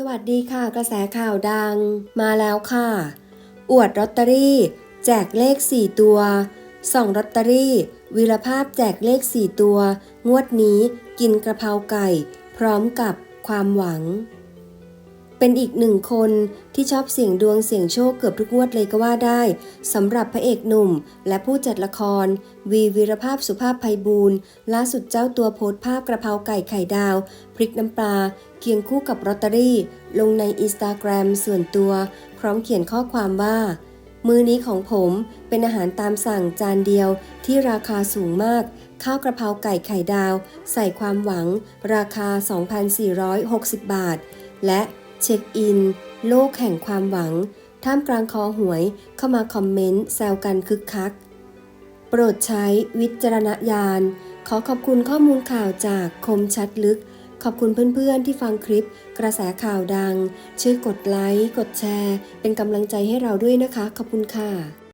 สวัสดีค่ะ กระแสข่าวดังมาแล้วค่ะ อวดลอตเตอรี่ แจกเลข 4 ตัวส่องลอตเตอรี่ วีรภาพแจกเลข 4 ตัว งวดนี้กินกระเพราไก่ พร้อมกับความหวัง เป็นอีกหนึ่งคนที่ชอบเสี่ยงดวงเสี่ยงโชคเกือบทุกงวดเลยก็ว่าได้สำหรับพระเอกหนุ่ม และผู้จัดละคร วีวีรภาพสุภาพไพบูลย์ล่าสุดเจ้าตัวโพสต์ภาพกระเพราไก่ไข่ดาว พริกน้ำปลา เคียงคู่กับลอตเตอรี่ ลงในอินสตาแกรมส่วนตัว พร้อมเขียนข้อความว่า มือนี้ของผมเป็นอาหารตามสั่งจานเดียวที่ราคาสูงมากข้าวกระเพราไก่ไข่ดาว ใส่ความหวัง ราคา 2,460 บาท และ เช็คอิน โลกแห่งความหวัง ท่ามกลางคอหวยเข้ามาคอมเมนต์แซวกันคึกคัก โปรดใช้วิจารณญาณ ขอขอบคุณข้อมูลข่าวจากคมชัดลึก ขอบคุณเพื่อนๆที่ฟังคลิป กระแสข่าวดัง ช่วยกดไลค์ กดแชร์ เป็นกำลังใจให้เราด้วยนะคะ ขอบคุณค่ะ